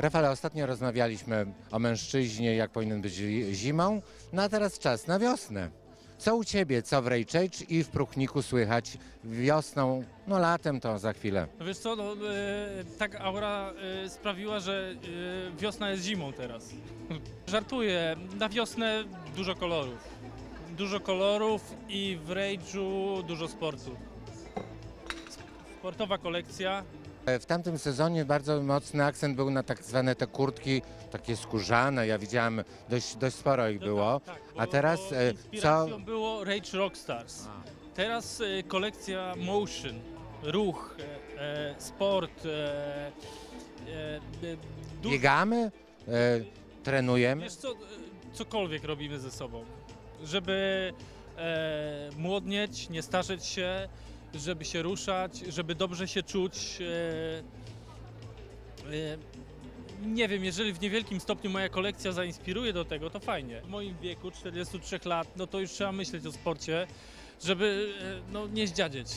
Rafale, ostatnio rozmawialiśmy o mężczyźnie, jak powinien być zi- zimą, no a teraz czas na wiosnę. Co u Ciebie, co w Rejczecz i w Pruchniku słychać wiosną, no latem to za chwilę. No Wiesz co, no, e, tak aura e, sprawiła, że e, wiosna jest zimą teraz. Żartuję, na wiosnę dużo kolorów. Dużo kolorów i w Rage'u dużo sportu. Sportowa kolekcja. E, W tamtym sezonie bardzo mocny akcent był na tak zwane te kurtki, takie skórzane, ja widziałem, dość, dość sporo ich No było. tak, tak, A teraz, bo e, inspiracją co- było Rage Rockstars. Teraz e, kolekcja motion, ruch, e, sport. E, e, Biegamy, e, trenujemy. Wiesz co, cokolwiek robimy ze sobą, żeby e, młodnieć, nie starzeć się, żeby się ruszać, żeby dobrze się czuć. E, e, nie wiem, jeżeli w niewielkim stopniu moja kolekcja zainspiruje do tego, to fajnie. W moim wieku, 43 lat, no to już trzeba myśleć o sporcie, żeby e, no, nie zdziadzieć.